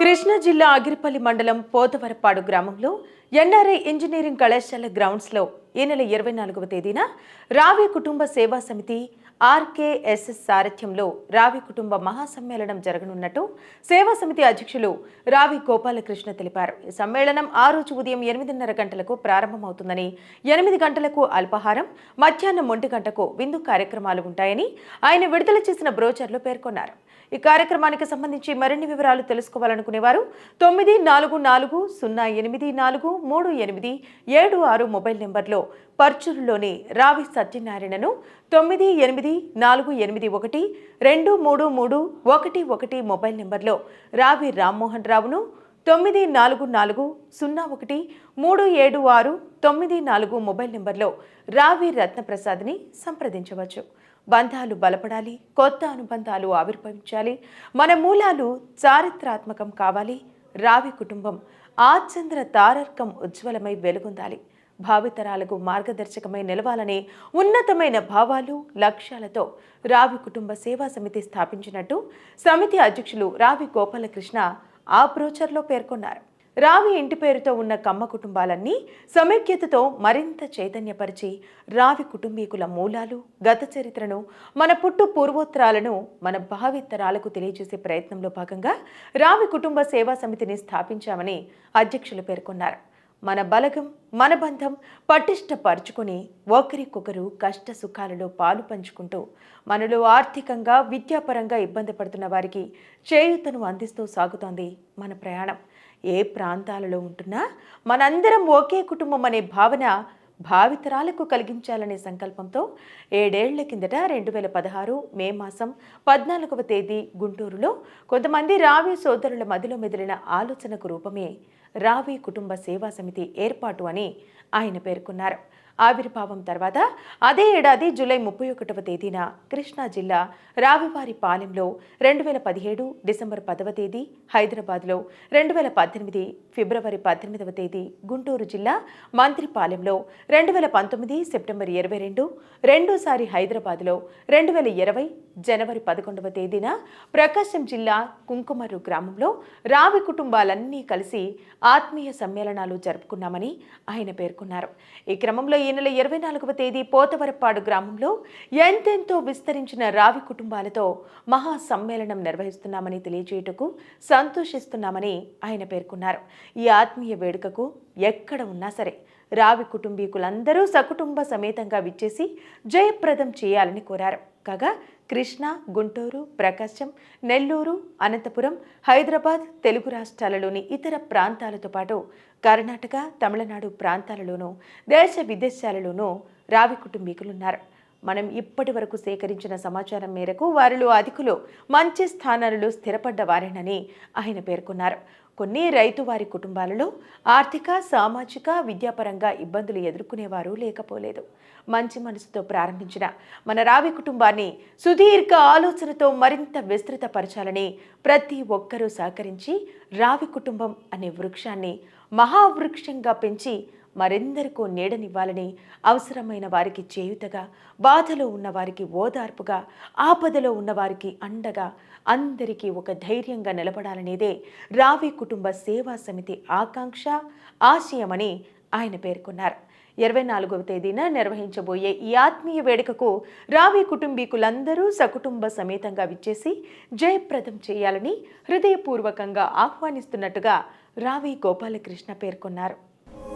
కృష్ణా జిల్లా అగిరిపల్లి మండలం పోతవరపాడు గ్రామంలో ఎన్ఆర్ఐ ఇంజనీరింగ్ కళాశాల గ్రౌండ్స్లో ఈ నెల ఇరవై నాలుగవ తేదీన రావి కుటుంబ సేవా సమితి ఆర్కేఎస్ఎస్ సారథ్యంలో రావి కుటుంబ మహాసమ్మేళనం జరగనున్నట్టు సేవా సమితి అధ్యక్షులు రావి గోపాలకృష్ణ తెలిపారు. ఈ సమ్మేళనం ఆ రోజు ఉదయం ఎనిమిదిన్నర గంటలకు ప్రారంభమవుతుందని ఎనిమిది గంటలకు అల్పాహారం మధ్యాహ్నం ఒంటి గంటకు విందు కార్యక్రమాలు ఉంటాయని ఆయన విడుదల చేసిన బ్రోచర్లో పేర్కొన్నారు. ఈ కార్యక్రమానికి సంబంధించి మరిన్ని వివరాలు తెలుసుకోవాలనుకునేవారు తొమ్మిది నాలుగు నాలుగు సున్నా ఎనిమిది నాలుగు మూడు ఎనిమిది ఏడు ఆరు మొబైల్ నెంబర్లో పర్చూరులోని రావి సత్యనారాయణను తొమ్మిది ఎనిమిది నాలుగు ఎనిమిది ఒకటి రెండు మూడు మూడు ఒకటి ఒకటి మొబైల్ నెంబర్లో రావి రామ్మోహన్ రావును తొమ్మిది నాలుగు నాలుగు సున్నా ఒకటి మూడు ఏడు ఆరు తొమ్మిది నాలుగు మొబైల్ నెంబర్లో రావి రత్నప్రసాద్ని సంప్రదించవచ్చు. బంధాలు బలపడాలి కొత్త అనుబంధాలు ఆవిర్భవించాలి మన మూలాలు చారిత్రాత్మకం కావాలి రావి కుటుంబం ఆచంద్ర తారర్కం ఉజ్వలమై వెలుగొందాలి. భావితరాలకు మార్గదర్శకమై నిలవాలని ఉన్నతమైన భావాలు లక్ష్యాలతో రావి కుటుంబ సేవా సమితి స్థాపించినట్టు సమితి అధ్యక్షులు రావి గోపాలకృష్ణ ఆ బ్రోచర్లో పేర్కొన్నారు. రావి ఇంటి పేరుతో ఉన్న కమ్మ కుటుంబాలన్నీ సమైక్యతతో మరింత చైతన్యపరిచి రావి కుటుంబీకుల మూలాలు గత చరిత్రను మన పుట్టు పూర్వోత్తరాలను మన భావితరాలకు తెలియజేసే ప్రయత్నంలో భాగంగా రావి కుటుంబ సేవా సమితిని స్థాపించామని అధ్యక్షులు పేర్కొన్నారు. మన బలగం మన బంధం పటిష్టపరుచుకొని ఒకరికొకరు కష్ట సుఖాలలో పాలు పంచుకుంటూ మనలో ఆర్థికంగా విద్యాపరంగా ఇబ్బంది పడుతున్న వారికి చేయూతను అందిస్తూ సాగుతోంది మన ప్రయాణం. ఏ ప్రాంతాలలో ఉంటున్నా మనందరం ఒకే కుటుంబం అనే భావన భావితరాలకు కలిగించాలనే సంకల్పంతో ఏడేళ్ళ కిందట రెండు వేల పదహారు మే మాసం పద్నాలుగవ తేదీ గుంటూరులో కొంతమంది రావి సోదరుల మదిలో మెదిలిన ఆలోచనకు రూపమే రావి కుటుంబ సేవా సమితి ఏర్పాటు అని ఆయన పేర్కొన్నారు. ఆవిర్భావం తర్వాత అదే ఏడాది జూలై ముప్పై ఒకటవ తేదీన కృష్ణా జిల్లా రావివారి పాలెంలో రెండు వేల పదిహేడు డిసెంబర్ పదవ తేదీ హైదరాబాద్లో రెండు వేల పద్దెనిమిది ఫిబ్రవరి పద్దెనిమిదవ తేదీ గుంటూరు జిల్లా మంత్రిపాలెంలో రెండు వేల పంతొమ్మిది సెప్టెంబర్ ఇరవై రెండు రెండోసారి హైదరాబాద్లో రెండు వేల ఇరవై జనవరి పదకొండవ తేదీన ప్రకాశం జిల్లా కుంకుమర్రు గ్రామంలో రావి కుటుంబాలన్నీ కలిసి ఆత్మీయ సమ్మేళనాలు జరుపుకున్నామని ఆయన పేర్కొన్నారు. ఈ క్రమంలో ఈ నెల ఇరవై నాలుగవ తేదీ పోతవరపాడు గ్రామంలో ఎంతెంతో విస్తరించిన రావి కుటుంబాలతో మహా సమ్మేళనం నిర్వహిస్తున్నామని తెలియజేయటకు సంతోషిస్తున్నామని ఆయన పేర్కొన్నారు. ఈ ఆత్మీయ వేడుకకు ఎక్కడ ఉన్నా సరే రావి కుటుంబీకులందరూ సకుటుంబ సమేతంగా విచ్చేసి జయప్రదం చేయాలని కోరారు. కాగా కృష్ణా గుంటూరు ప్రకాశం నెల్లూరు అనంతపురం హైదరాబాద్ తెలుగు రాష్ట్రాలలోని ఇతర ప్రాంతాలతో పాటు కర్ణాటక తమిళనాడు ప్రాంతాలలోనూ దేశ విదేశాలలోనూ రావి కుటుంబీకులున్నారు. మనం ఇప్పటి వరకు సేకరించిన సమాచారం మేరకు వారిలో అధికులు మంచి స్థానాలలో స్థిరపడ్డ వారేనని ఆయన పేర్కొన్నారు. కొన్ని రైతు వారి కుటుంబాలలో ఆర్థిక సామాజిక విద్యాపరంగా ఇబ్బందులు ఎదుర్కొనేవారు లేకపోలేదు. మంచి మనసుతో ప్రారంభించిన మన రావి కుటుంబాన్ని సుదీర్ఘ ఆలోచనతో మరింత విస్తృతపరచాలని ప్రతి ఒక్కరూ సహకరించి రావి కుటుంబం అనే వృక్షాన్ని మహావృక్షంగా పెంచి మరెందరికో నీడనివ్వాలని అవసరమైన వారికి చేయుతగా బాధలో ఉన్నవారికి ఓదార్పుగా ఆపదలో ఉన్నవారికి అండగా అందరికీ ఒక ధైర్యంగా నిలబడాలనేదే రావి కుటుంబ సేవా సమితి ఆకాంక్ష ఆశయమని ఆయన పేర్కొన్నారు. ఇరవై నాలుగవ తేదీన నిర్వహించబోయే ఈ ఆత్మీయ వేడుకకు రావి కుటుంబీకులందరూ సకుటుంబ సమేతంగా విచ్చేసి జయప్రదం చేయాలని హృదయపూర్వకంగా ఆహ్వానిస్తున్నట్టుగా రావి గోపాలకృష్ణ పేర్కొన్నారు.